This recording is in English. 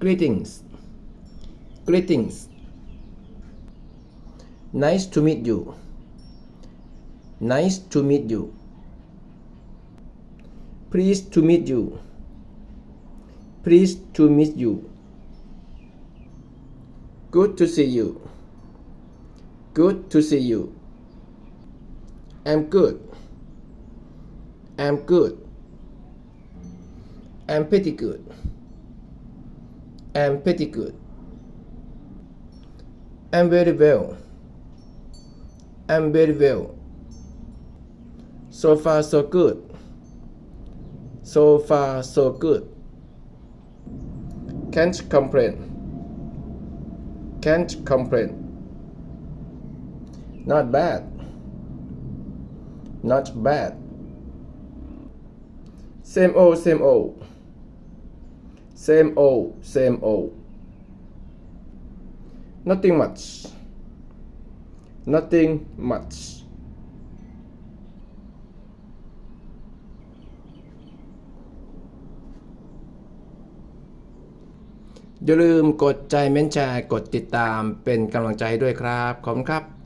greetings. Greetings. Nice to meet you. Nice to meet you. Pleased to meet you. Pleased to meet you. Good to see you. Good to see you. I'm good. I'm good. I'm pretty good I'm pretty good. I'm very well. I'm very well. So far so good. So far so good. Can't complain. Can't complain. Not bad. Not bad. Same old same old same old same old nothing much nothing much อย่าลืมกดใจเม้นแชร์กดติดตามเป็นกำลังใจด้วยครับ ขอบคุณครับ